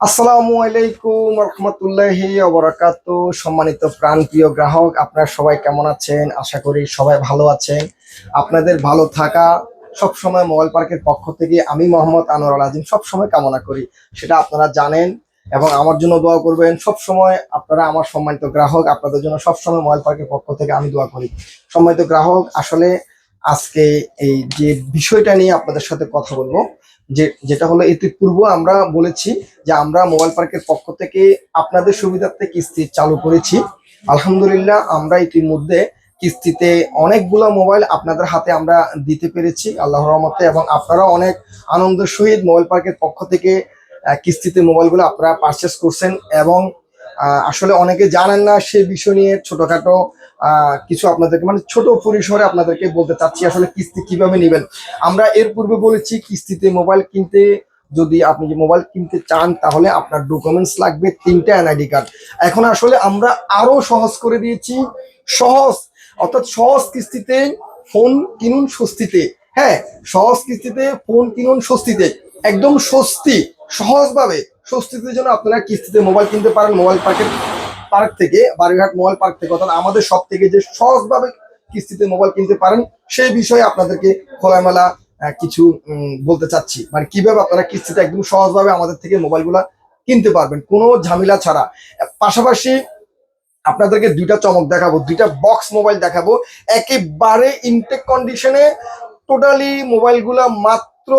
আসসালামু আলাইকুম রহমতুল্লাহি অবরাকাত সম্মানিত প্রাণপ্রিয় গ্রাহক, আপনারা সবাই কেমন আছেন? আশা করি সবাই ভালো আছেন। আপনাদের ভালো থাকা সব সময় মোবাইল পার্কের পক্ষ থেকে আমি মোহাম্মদ আনোয়ার আজিম সব সময় কামনা করি। সেটা আপনারা জানেন এবং আমার জন্য দোয়া করবেন। সব সময় আপনারা আমার সম্মানিত গ্রাহক, আপনাদের জন্য সব সময় মোবাইল পার্কের পক্ষ থেকে আমি দোয়া করি। সম্মানিত গ্রাহক, আসলে আজকে এই যে বিষয়টা নিয়ে আপনাদের সাথে কথা বলব, যে যেটা হলো ইতিপূর্ব আমরা বলেছি যে আমরা মোবাইল পার্কের পক্ষ থেকে আপনাদের সুবিধার্থে কিস্তি চালু করেছি। আলহামদুলিল্লাহ আমরা ইতিমধ্যে কিস্তিতে অনেকগুলো মোবাইল আপনাদের হাতে আমরা দিতে পেরেছি, আল্লাহর রহমতে, এবং আপনারা অনেক আনন্দের সহিত মোবাইল পার্কের পক্ষ থেকে কিস্তিতে মোবাইলগুলো আপনারা পারচেস করছেন, এবং আসলে অনেকে জানেন না সে বিষয় নিয়ে ছোটখাটো কিছু আপনাদেরকে মানে ছোট পরিসরে আপনাদেরকে বলতে চাচ্ছি আসলে কিস্তি কীভাবে নেবেন। আমরা এর পূর্বে বলেছি কিস্তিতে মোবাইল কিনতে, যদি আপনি যে মোবাইল কিনতে চান, তাহলে আপনার ডকুমেন্টস লাগবে, তিনটা এনআইডি কার্ড। এখন আসলে আমরা আরও সহজ করে দিয়েছি, সহজ, অর্থাৎ সহজ কিস্তিতে ফোন কিনুন স্বস্তিতে। হ্যাঁ সহজ কিস্তিতে ফোন কিনুন স্বস্তিতে। একদম স্বস্তি, সহজভাবে। স্বস্তিতে জন্য আপনারা কিস্তিতে মোবাইল কিনতে পারেন, মোবাইল পার্কের পার্ক থেকে, বাড়িঘাট মোবাইল পার্ক থেকে, অর্থাৎ আমাদের সব থেকে যে সহজভাবে কিস্তিতে মোবাইল কিনতে পারেন, সেই বিষয়ে আপনাদেরকে খোলামেলা কিছু বলতে চাচ্ছি। মানে কীভাবে আপনারা কিস্তিতে একদম সহজভাবে আমাদের থেকে মোবাইলগুলা কিনতে পারবেন, কোনো ঝামেলা ছাড়া। পাশাপাশি আপনাদেরকে দুইটা চমক দেখাবো, দুইটা বক্স মোবাইল দেখাবো। একেবারে ইনটেক কন্ডিশনে টোটালি মোবাইলগুলা মাত্র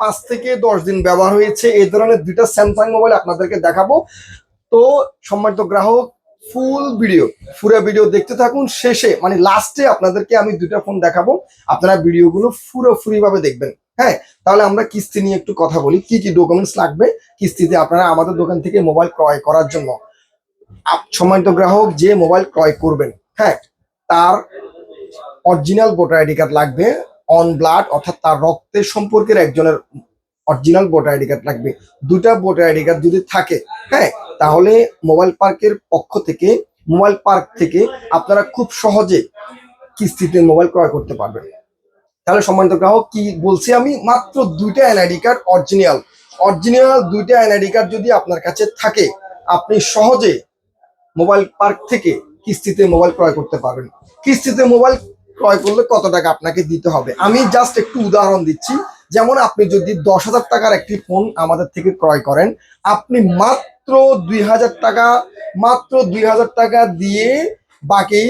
পাঁচ থেকে দশ দিন ব্যবহার হয়েছে। এই ধরনের দুইটা স্যামসাং মোবাইল আপনাদেরকে দেখাবো। তো সম্মানিত গ্রাহক ফুল ভিডিও পুরো ভিডিও দেখতে থাকুন। শেষে মানে লাস্টে আপনাদেরকে আমি দুইটা ফোন দেখাবো। আপনারা ভিডিওগুলো পুরোপুরি ভাবে দেখবেন। হ্যাঁ তাহলে আমরা কিস্তি নিয়ে একটু কথা বলি। কি কি ডকুমেন্টস লাগবে কিস্তিতে আপনারা আমাদের দোকান থেকে মোবাইল ক্রয় করার জন্য? সম্মানিত গ্রাহক, যে মোবাইল ক্রয় করবেন হ্যাঁ তার অরিজিনাল ভোটার আইডি কার্ড লাগবে অন ব্লাড অর্থাৎ তার রক্তের সম্পর্কের একজনের অরিজিনাল ভোটার আইডি কার্ড লাগবে। দুটা ভোটার আইডি কার্ড যদি থাকে হ্যাঁ তাহলে মোবাইল পার্কের পক্ষ থেকে, মোবাইল পার্ক থেকে আপনারা খুব সহজে কিস্তিতে মোবাইল ক্রয় করতে পারবেন। তাহলে সম্মানিত গ্রাহক, কি বলছি আমি? মাত্র দুইটা এনআইডি কার্ড অরিজিনাল। অরিজিনাল দুইটা এনআইডি কার্ড যদি আপনার কাছে থাকে, আপনি সহজে মোবাইল পার্ক থেকে কিস্তিতে মোবাইল ক্রয় করতে পারবেন। কিস্তিতে মোবাইল ক্রয় করলে কত টাকা আপনাকে দিতে হবে? আমি জাস্ট একটু উদাহরণ দিচ্ছি। যেমন আপনি যদি দশ হাজার টাকার একটি ফোন আমাদের থেকে ক্রয় করেন, আপনি মাত্র দুই হাজার টাকা, মাত্র দুই হাজার টাকা দিয়ে বাকি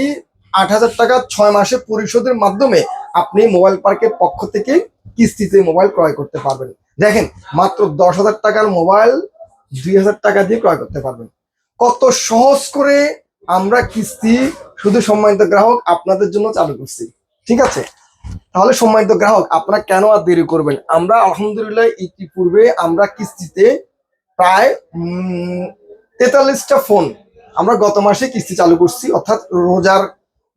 আট হাজার টাকা ছয় মাসে পরিশোধের মাধ্যমে আপনি মোবাইল পার্কের পক্ষ থেকে কিস্তিতে মোবাইল ক্রয় করতে পারবেন। দেখেন, মাত্র দশ হাজার টাকার মোবাইল দুই হাজার টাকা দিয়ে ক্রয় করতে পারবেন। কত সহজ করে আমরা কিস্তি শুধু সম্মানিত গ্রাহক আপনাদের জন্য চালু করছি। ঠিক আছে? তাহলে সম্মানিত গ্রাহক, আপনারা কেন আর দেরি করবেন? আমরা আলহামদুলিল্লাহ ইতিপূর্বে আমরা কিস্তিতে প্রায় তেতাল্লিশটা ফোন আমরা গত মাসে কিস্তি চালু করছি, অর্থাৎ রোজার,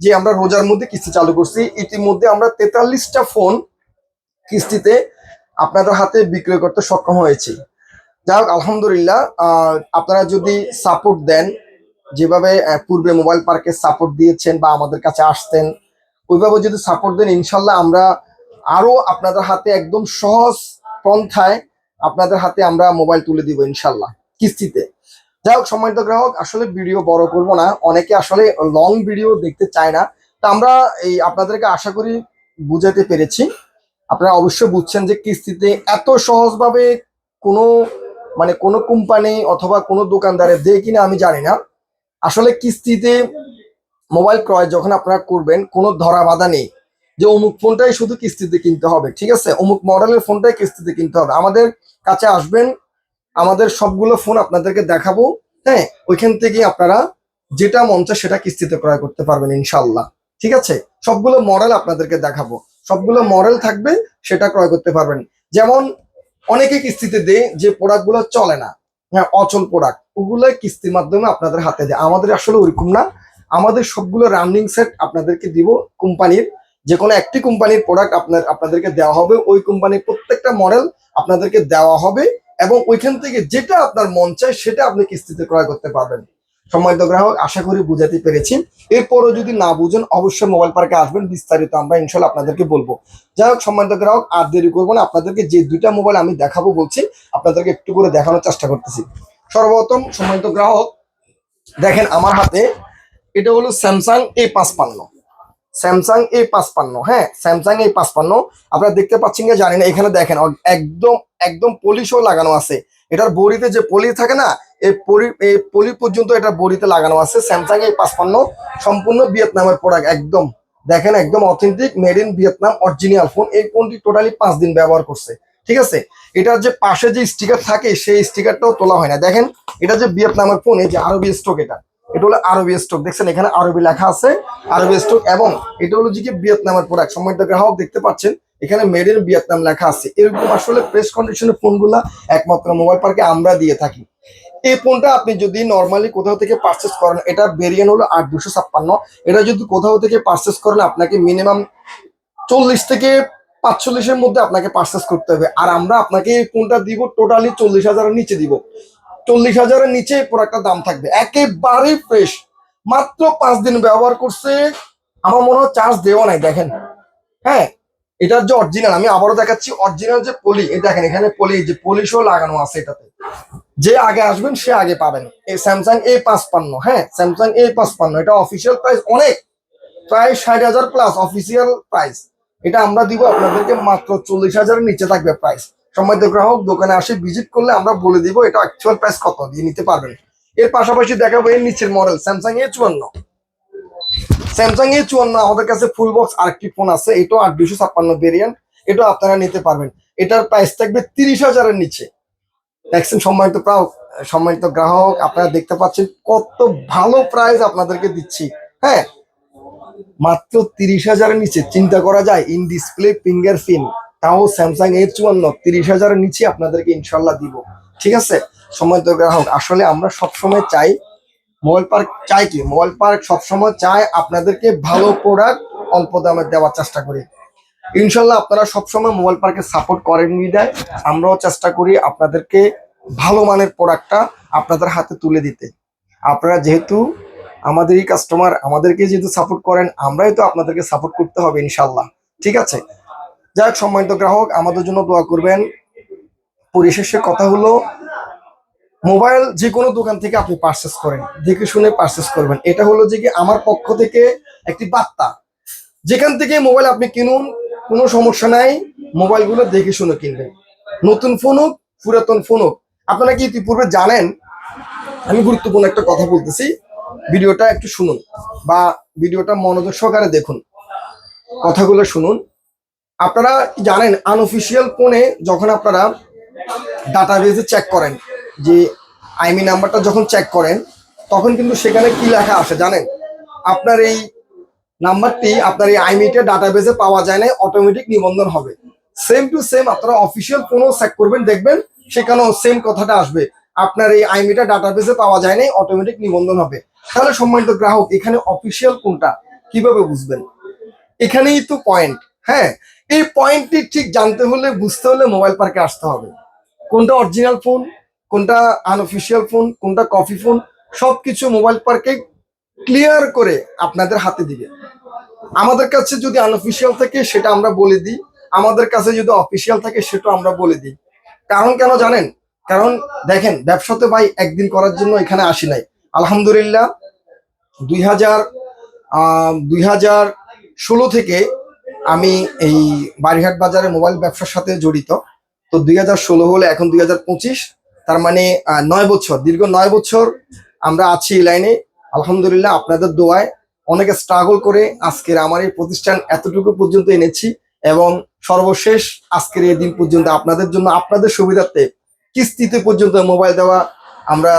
যে আমরা রোজার মধ্যে কিস্তি চালু করছি, ইতিমধ্যে আমরা তেতাল্লিশটা ফোন কিস্তিতে আপনাদের হাতে বিক্রয় করতে সক্ষম হয়েছি। যাই হোক, আলহামদুলিল্লাহ আপনারা যদি সাপোর্ট দেন, যেভাবে পূর্বে মোবাইল পার্কে সাপোর্ট দিয়েছেন বা আমাদের কাছে আসতেন, ওইভাবে যদি সাপোর্ট দেন, ইনশাল্লাহ আমরা আরও আপনাদের হাতে একদম সহজ পন্থায় আপনাদের হাতে আমরা মোবাইল তুলে দিব ইনশাল্লাহ, কিস্তিতে। যাই হোক, সম্মানিত গ্রাহক, আসলে ভিডিও বড় করব না। অনেকে আসলে লং ভিডিও দেখতে চায় না। তা আমরা এই আপনাদেরকে আশা করি বুঝাতে পেরেছি। আপনারা অবশ্যই বুঝছেন যে কিস্তিতে এত সহজভাবে কোনো মানে কোনো কোম্পানি অথবা কোনো দোকানদারে দেয় কিনা আমি জানি না। আসলে কিস্তিতে মোবাইল ক্রয় যখন আপনারা করবেন, কোনো ধরা বাধা নেই। যে অমুক ফোনটাই শুধু কিস্তিতে কিনতে হবে, ঠিক আছে? অমুক মডেলের ফোনটাই কিস্তিতে কিনতে হবে। আমাদের কাছে আসবেন, আমাদের সবগুলো ফোন আপনাদেরকে দেখাবো হ্যাঁ? ওইখান থেকে আপনারা যেটা মন চায় সেটা কিস্তিতে ক্রয় করতে পারবেন ইনশাল্লাহ ঠিক আছে? সবগুলো মডেল আপনাদেরকে দেখাবো। সবগুলো মডেল থাকবে, সেটা ক্রয় করতে পারবেন। যেমন, অনেকে কিস্তিতে দেয় যে প্রোডাক্টগুলো চলে না হ্যাঁ অচল প্রোডাক্ট ওগুলো কিস্তির মাধ্যমে আপনাদের হাতে দেয়। আমাদের আসলে ওরকম না। আমাদের সবগুলো রানিং সেট আপনাদেরকে দিব কোম্পানির যে কোনো একটি কোম্পানির প্রোডাক্ট আপনার, আপনাদেরকে দেওয়া হবে, ওই কোম্পানির প্রত্যেকটা মডেল আপনাদেরকে দেওয়া হবে এবং ওইখান থেকে যেটা আপনার মন চায় সেটা আপনি কিস্তিতে ক্রয় করতে পারবেন। সম্মানিত গ্রাহক, আশা করি বুঝাতে পেরেছি। এরপরও যদি না বুঝেন, অবশ্যই মোবাইল পার্কে আসবেন, বিস্তারিত আমরা ইনশাল্লাহ আপনাদেরকে বলব। যাই হোক, সম্মানিত গ্রাহক, আর দেরি করব না, আপনাদেরকে যে দুইটা মোবাইল আমি দেখাবো বলছি, আপনাদেরকে একটু করে দেখানোর চেষ্টা করতেছি। সর্বপ্রথম, সম্মানিত গ্রাহক, দেখেন আমার হাতে, এটা হলো স্যামসাং এ পাঁচপান্ন। স্যামসাং এ পাঁচপান্ন হ্যাঁ স্যামসাং এ পাঁচপান্ন, আপনারা দেখতে পাচ্ছেন কি, জানি না, এখানে দেখেন একদম একদম পলিশও লাগানো আছে। এটার বড়িতে যে পলি থাকে না এই পলি এই পলি পর্যন্ত এটা বড়িতে লাগানো আছে স্যামসাং এ পাঁচপান্ন, সম্পূর্ণ ভিয়েতনামের প্রোডাক্ট একদম। দেখেন, একদম authentic made in Vietnam original phone এই ফোনটি টোটালি পাঁচ দিন ব্যবহার করছে, ঠিক আছে? এটার যে পাশে যে স্টিকার থাকে, সেই স্টিকারটাও তোলা হয় না। দেখেন, এটা যে ভিয়েতনামের ফোন এই যে আরবি স্টক এটা। এটা হলো আরবি স্টক দেখছেন, এখানে আরবি লেখা আছে, আরবি স্টক এবং এটা হলো যে ভিয়েতনামের প্রোডাক্ট সম্মানিত গ্রাহক, দেখতে পাচ্ছেন, এখানে মেড ইন ভিয়েতনাম লেখা আছে। এরকম আসলে প্রেস কন্ডিশনের ফোনগুলা একমাত্র মোবাইল পার্কে আমরা দিয়ে থাকি। এই ফোনটা আপনি যদি নর্মালি কোথাও থেকে পারচেস করেন, এটা ভেরিয়েন্ট হলো আট দুশো ছাপ্পান্ন। এটা যদি কোথাও থেকে পারচেস করেন, আপনাকে মিনিমাম চল্লিশ থেকে পাঁচচল্লিশের মধ্যে আপনাকে পারচেস করতে হবে। আর আমরা আপনাকে এই ফোনটা দিব টোটালি চল্লিশ হাজারের নিচে দিব। চল্লিশ হাজারের নিচে এই প্রোডাক্টটার দাম থাকবে। একেবারে ফ্রেশ মাত্র পাঁচ দিন ব্যবহার করছে। আমার মনে হয় চার্জ দেওয়া নাই, দেখেন। হ্যাঁ এটার যে অরিজিনাল আমি আবারও দেখাচ্ছি অরিজিনাল যে পলি, এই দেখেন, এখানে পলি যে পলিশও লাগানো আছে এটাতে। যে আগে আসবেন, সে আগে পাবেন। এই স্যামসাং এ পাঁচপান্ন হ্যাঁ স্যামসাং এ পাঁচপান্ন। এটা অফিসিয়াল প্রাইস অনেক। প্রায় ষাট হাজার প্লাস অফিসিয়াল প্রাইস এটা আমরা দিব আপনাদেরকে মাত্র চল্লিশ হাজারের নিচে থাকবে প্রাইস সম্মানিত গ্রাহক, দোকানে আসে ভিজিট করলে আমরা বলে দিব এটা অ্যাকচুয়াল প্রাইস কত, দিয়ে নিতে পারবেন। এর পাশাপাশি দেখাবো এর নিচের মডেল স্যামসাং এ চুয়ান্ন। স্যামসাং এ চুয়ান্ন, আমাদের কাছে ফুল বক্স আরেকটি ফোন আছে, এটাও আট দুশো ছাপ্পান্ন ভেরিয়েন্ট এটাও আপনারা নিতে পারবেন। এটার প্রাইস থাকবে তিরিশ হাজারের নিচে। দেখছেন সম্মানিত প্রাও সম্মানিত গ্রাহক, আপনারা দেখতে পাচ্ছেন কত ভালো প্রাইস আপনাদেরকে দিচ্ছি। হ্যাঁ মাত্র তিরিশ হাজারের নিচে, চিন্তা করা যায় ইন ডিসপ্লে ফিঙ্গার প্রিন্ট তাও স্যামসাং এর চুয়ান্ন তিরিশ হাজারের নিচে আপনাদেরকে ইনশাল্লাহ দিব। ঠিক আছে? সম্মানিত গ্রাহক আসলে আমরা সবসময় চাই মোবাইল পার্ক, চাই কি? মোবাইল পার্ক সবসময় চায় আপনাদেরকে ভালো প্রোডাক্ট অল্প দামে দেওয়ার চেষ্টা করি। ইনশাল্লাহ আপনারা সবসময় মোবাইল পার্কে সাপোর্ট করেন দেয়। আমরাও চেষ্টা করি আপনাদেরকে ভালো মানের প্রোডাক্টটা আপনাদের হাতে তুলে দিতে। আপনারা যেহেতু আমাদেরই কাস্টমার আমাদেরকে যেহেতু সাপোর্ট করেন, আমরাই তো আপনাদেরকে সাপোর্ট করতে হবে ইনশাল্লাহ ঠিক আছে? যাই হোক, সম্মানিত গ্রাহক, আমাদের জন্য দোয়া করবেন। পরিশেষে কথা হলো, মোবাইল যে কোনো দোকান থেকে আপনি পারচেস করেন, দেখে শুনে পারচেস করবেন। এটা হলো যে কি আমার পক্ষ থেকে একটি বার্তা। যেখান থেকে মোবাইল আপনি কিনুন, কোনো সমস্যা নাই, মোবাইলগুলো দেখে শুনে কিনবেন। নতুন ফোন হোক, পুরাতন ফোন হোক, আপনারা কি ইতিপূর্বে জানেন? আমি গুরুত্বপূর্ণ একটা কথা বলতেছি, ভিডিওটা একটু শুনুন, বা ভিডিওটা মনোযোগ সহকারে দেখুন। কথাগুলো শুনুন। আপনারা জানেন আনঅফিসিয়াল ফোনে যখন আপনারা ডাটাবেজে চেক করেন, যে আইমি নাম্বারটা যখন চেক করেন, তখন কিন্তু সেখানে কি লেখা আসে জানেন? আপনার এই নাম্বারটি আপনার এই আইমিটা ডাটাবেজে পাওয়া যায় না অটোমেটিক নিবন্ধন হবে। সেম টু সেম আপনারা অফিসিয়াল ফোনও চেক করবেন, দেখবেন সেখানেও সেম কথাটা আসবে। আপনার এই আইমিটা ডাটাবেজে পাওয়া যায় না অটোমেটিক নিবন্ধন হবে। তাহলে সম্মানিত গ্রাহক, এখানে অফিসিয়াল কোনটা কীভাবে বুঝবেন? এখানেই তো পয়েন্ট হ্যাঁ? এই পয়েন্টটি ঠিক জানতে হলে, বুঝতে হলে মোবাইল পার্কে আসতে হবে। কোনটা অরিজিনাল ফোন কোনটা আনঅফিসিয়াল ফোন কোনটা কফি ফোন সব কিছু মোবাইল পার্কে ক্লিয়ার করে আপনাদের হাতে দিবে। আমাদের কাছে যদি আনঅফিসিয়াল থাকে, সেটা আমরা বলে দিই। আমাদের কাছে যদি অফিসিয়াল থাকে, সেটা আমরা বলে দিই। কারণ কেন জানেন? কারণ দেখেন ব্যবসাতে ভাই একদিন করার জন্য এখানে আসি নাই। আলহামদুলিল্লাহ, দুই হাজার দুই হাজার ষোলো থেকে আমি এই বাড়িহাট বাজারে মোবাইল ব্যবসার সাথে জড়িত। তো দুই হাজার ষোলো হলে, এখন দুই হাজার পঁচিশ, তার মানে নয় বছর, দীর্ঘ নয় বছর আমরা আছি এই লাইনে। আলহামদুলিল্লাহ আপনাদের দোয়ায় অনেকে স্ট্রাগল করে আজকের আমার এই প্রতিষ্ঠান এতটুকু পর্যন্ত এনেছি এবং সর্বশেষ আজকের এই দিন পর্যন্ত আপনাদের জন্য, আপনাদের সুবিধার্থে কিস্তিতে পর্যন্ত মোবাইল দেওয়া আমরা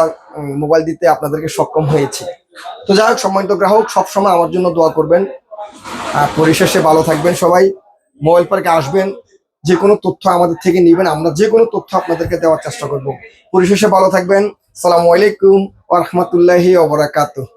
মোবাইল দিতে আপনাদেরকে সক্ষম হয়েছি। তো যাই হোক, সম্মানিত গ্রাহক, সবসময় আমার জন্য দোয়া করবেন। আর পরিশেষে ভালো থাকবেন সবাই। মোবাইল পার্কে আসবেন, যে কোনো তথ্য আমাদের থেকে নেবেন, আমরা যে কোনো তথ্য আপনাদেরকে দেওয়ার চেষ্টা করব। পরিশেষে ভালো থাকবেন। সালামু আলাইকুম আহমতুল্লাহি রাহমাতুল্লাহি ওয়া বারাকাতুহু।